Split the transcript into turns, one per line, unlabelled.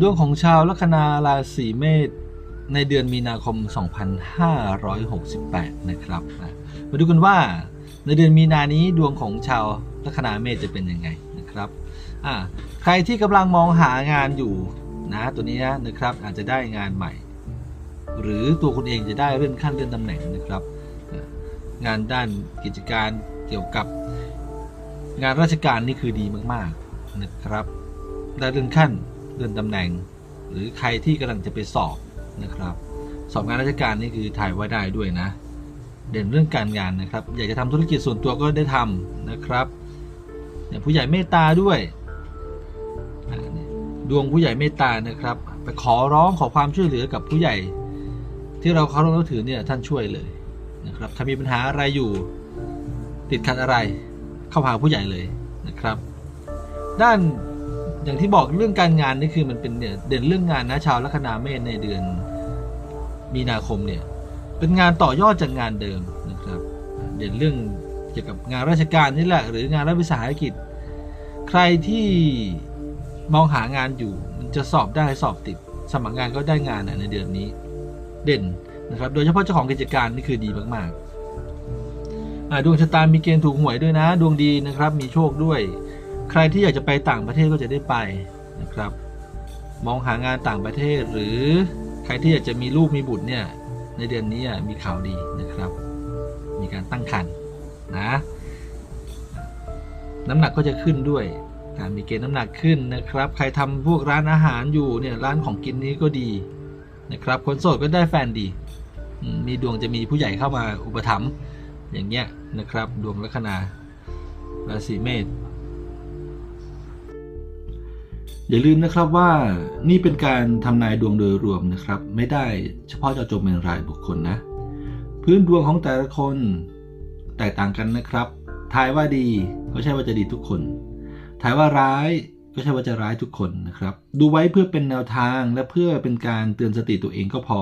ดวงของชาวลัคนาราศีเมษในเดือนมีนาคม 2568 นะครับอะมาดูกันว่าในเดือนมีนานี้ดวงของชาวลัคนาเมษจะเป็นยังไงนะครับ ใครที่กำลังมองหางานอยู่นะตัวนี้นะนะครับอาจจะได้งานใหม่ หรือตัวคุณเองจะได้เลื่อนขั้นเลื่อนตำแหน่งนะครับ งานด้านกิจการเกี่ยวกับงานราชการนี่คือดีมากๆนะครับ ได้เลื่อนขั้น เลื่อนตำแหน่ง หรือใครที่กำลังจะไปสอบนะครับ สอบงานราชการนี่คือถ่ายไว่าได้ด้วยนะ เด่นเรื่องการงานนะครับ อยากจะทำธุรกิจส่วนตัวก็ได้ทำนะครับผู้ใหญ่เมตตาด้วย ดวงผู้ใหญ่เมตตานะครับ ไปขอร้องขอความช่วยเหลือกับผู้ใหญ่ ที่เราเคารพนับถือเนี่ยท่านช่วยเลยนะครับ ถ้ามีปัญหาอะไรอยู่ติดขัดอะไรเข้าหาผู้ใหญ่เลยนะครับ ด้าน อย่างที่บอกเรื่องการงานนี่คือมันเป็นเนี่ยเด่นเรื่องงานนะชาวลัคนาเมษในเดือน มีนาคมเนี่ย เป็นงานต่อยอดจากงานเดิมนะครับ เด่นเรื่องเกี่ยวกับงานราชการนี่แหละ หรืองานรัฐวิสาหกิจ ใครที่มองหางานอยู่ มันจะสอบได้สอบติด สมัครงานก็ได้งานในเดือนนี้ เด่นนะครับ โดยเฉพาะเจ้าของกิจการนี่คือดีมากๆดวงชะตามีเกณฑ์ถูกหวยด้วยนะ ดวงดีนะครับ มีโชคด้วย ใครที่อยากจะไปต่างประเทศก็จะได้ไปนะครับ มองหางานต่างประเทศหรือใครที่อยากจะมีลูกมีบุตรเนี่ยในเดือนนี้มีข่าวดีนะครับ มีการตั้งครรภ์นะน้ำหนักก็จะขึ้นด้วยการมีเกณฑ์น้ำหนักขึ้นนะครับ ใครทำพวกร้านอาหารอยู่เนี่ยร้านของกินนี้ก็ดีนะครับ คนโสดก็ได้แฟนดี มีดวงจะมีผู้ใหญ่เข้ามาอุปถัมภ์อย่างเงี้ยนะครับ ดวงลัคนาราศีเมษ อย่าลืมนะครับว่านี่เป็นการทำนายดวงโดยรวมนะครับ ไม่ได้เฉพาะเจาะจงเป็นรายบุคคลนะ พื้นดวงของแต่ละคนแตกต่างกันนะครับทายว่าดีก็ใช่ว่าจะดีทุกคนทายว่าร้ายก็ใช่ว่าจะร้ายทุกคนนะครับ ดูไว้เพื่อเป็นแนวทางและเพื่อเป็นการเตือนสติตัวเองก็พอ